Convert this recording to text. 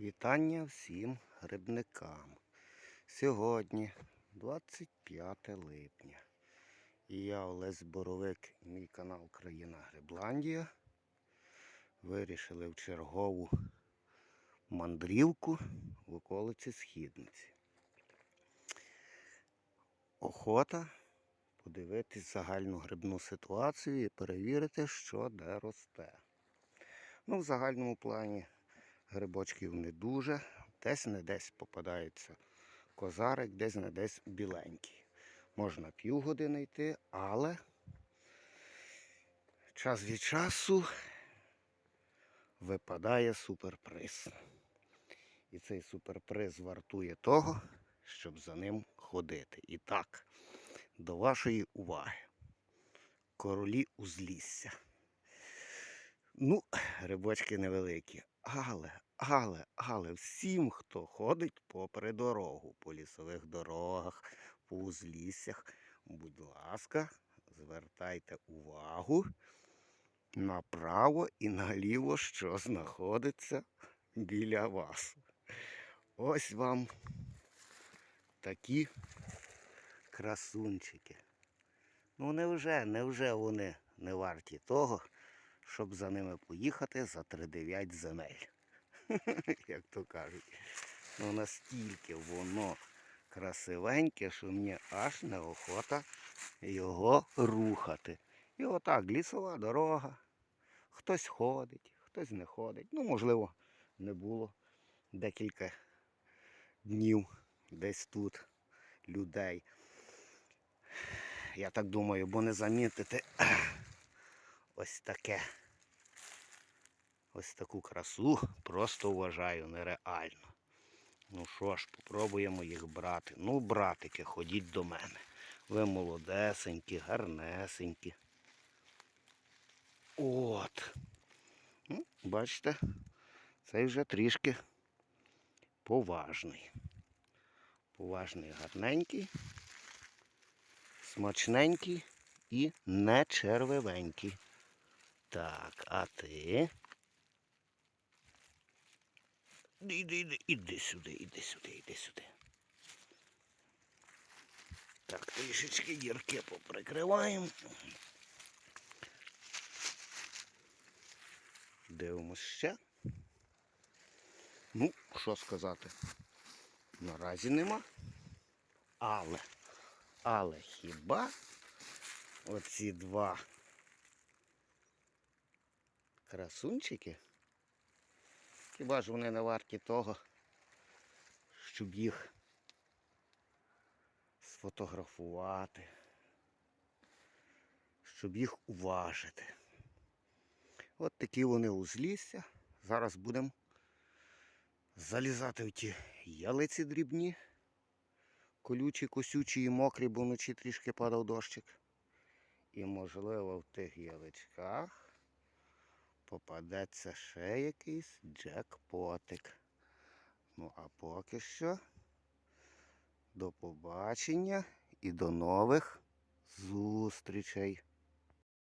Вітання всім грибникам. Сьогодні 25 липня. І я Олесь Боровик і мій канал Країна Грибландія. Вирішили в чергову мандрівку в околиці Східниці. Охота подивитись загальну грибну ситуацію і перевірити, що де росте. Ну, в загальному плані грибочків не дуже. Десь не десь попадається козарик, десь не десь біленький. Можна півгодини йти, але час від часу випадає суперприз. І цей суперприз вартує того, щоб за ним ходити. І так, до вашої уваги. Королі узлісся. Ну, грибочки невеликі. Але, але, але всім, хто ходить попри дорогу, по лісових дорогах, по узліссях, будь ласка, звертайте увагу направо і наліво, що знаходиться біля вас. Ось вам такі красунчики. Ну невже, невже вони не варті того, щоб за ними поїхати за 3-9 земель. Як то кажуть. Ну настільки воно красивеньке, що мені аж неохота його рухати. І отак, лісова дорога. Хтось ходить, хтось не ходить. Ну, можливо, не було декілька днів десь тут людей. Я так думаю, бо не замітити ось таке. Ось таку красу просто вважаю нереально. Ну що ж, попробуємо їх брати. Ну, братики, ходіть до мене. Ви молодесенькі, гарнесенькі. От. Ну, бачите, цей вже трішки поважний. Поважний, гарненький, смачненький і не червивенький. Так, а ти? Іди, іди, іди сюди, іди сюди, іди сюди. Так, трішечки дірки поприкриваємо. Дивимось ще. Ну, що сказати, наразі нема. Але, але хіба оці два красунчики? Хіба ж вони не варті того, щоб їх сфотографувати, щоб їх уважити. От такі вони узлісся. Зараз будемо залізати в ті ялиці дрібні, колючі, косючі і мокрі, бо вночі трішки падав дощик. І, можливо, в тих яличках попадеться ще якийсь джекпотик. Ну, а поки що до побачення і до нових зустрічей.